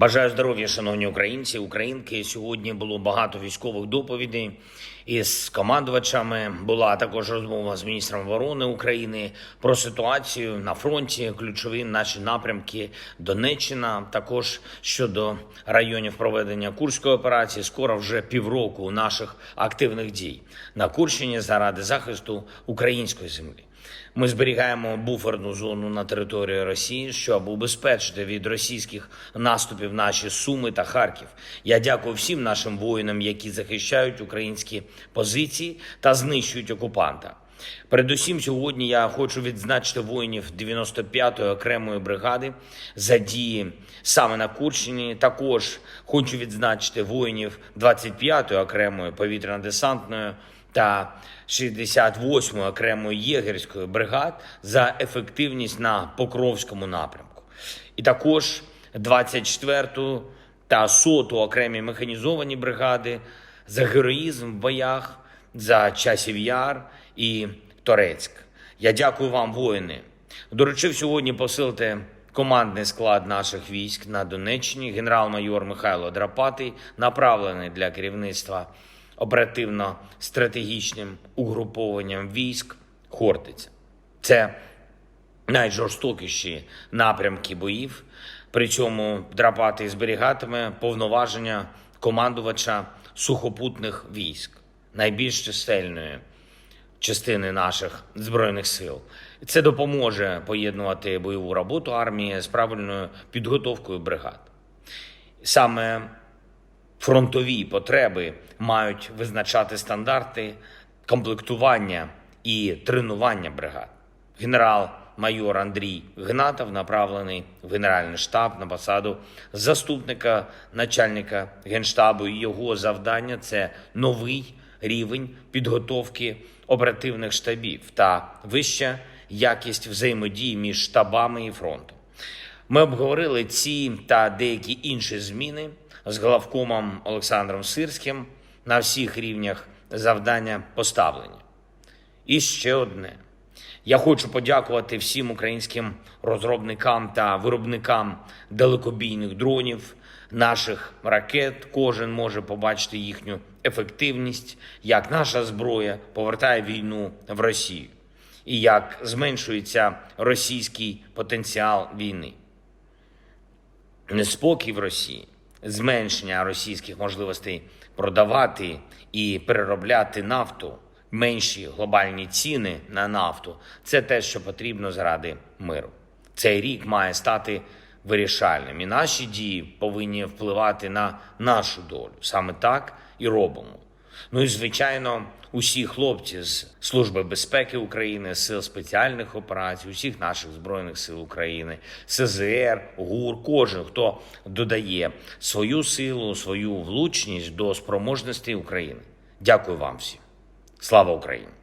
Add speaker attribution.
Speaker 1: Бажаю здоров'я, шановні українці, українки. Сьогодні було багато військових доповідей із командувачами. Була також розмова з міністром оборони України про ситуацію на фронті, ключові наші напрямки Донеччина. Також щодо районів проведення курської операції. Скоро вже півроку наших активних дій на Курщині заради захисту української землі. Ми зберігаємо буферну зону на території Росії, щоб убезпечити від російських наступів наші Суми та Харків. Я дякую всім нашим воїнам, які захищають українські позиції та знищують окупанта. Передусім, сьогодні я хочу відзначити воїнів 95-ї окремої бригади за дії саме на Курщині. Також хочу відзначити воїнів 25-ї окремої повітряно-десантної та 68-ї окремої єгерської бригад за ефективність на Покровському напрямку. І також 24-ту та 100-ту окремі механізовані бригади за героїзм в боях за часів яр і Торецьк. Я дякую вам, воїни. Доручив сьогодні посилити командний склад наших військ на Донеччині. Генерал-майор Михайло Драпатий направлений для керівництва оперативно-стратегічним угрупованням військ Хортиця. Це найжорстокіші напрямки боїв. При цьому Драпатий зберігатиме повноваження командувача сухопутних військ, найбільш чисельної частини наших збройних сил. Це допоможе поєднувати бойову роботу армії з правильною підготовкою бригад. Саме фронтові потреби мають визначати стандарти комплектування і тренування бригад. Генерал-майор Андрій Гнатов направлений в Генеральний штаб на посаду заступника начальника генштабу. Його завдання це новий рівень підготовки оперативних штабів та вища якість взаємодії між штабами і фронтом. Ми обговорили ці та деякі інші зміни з главкомом Олександром Сирським на всіх рівнях завдання поставлені. І ще одне. Я хочу подякувати всім українським розробникам та виробникам далекобійних дронів, наших ракет. Кожен може побачити їхню ефективність, як наша зброя повертає війну в Росію і як зменшується російський потенціал війни. Неспокій в Росії, зменшення російських можливостей продавати і переробляти нафту, менші глобальні ціни на нафту це те, що потрібно заради миру. Цей рік має стати вирішальним, і наші дії повинні впливати на нашу долю. Саме так і робимо. Ну і звичайно, усі хлопці з Служби безпеки України, сил спеціальних операцій, усіх наших збройних сил України, СЗР, ГУР, кожен хто додає свою силу, свою влучність до спроможностей України. Дякую вам всім. Слава Україні!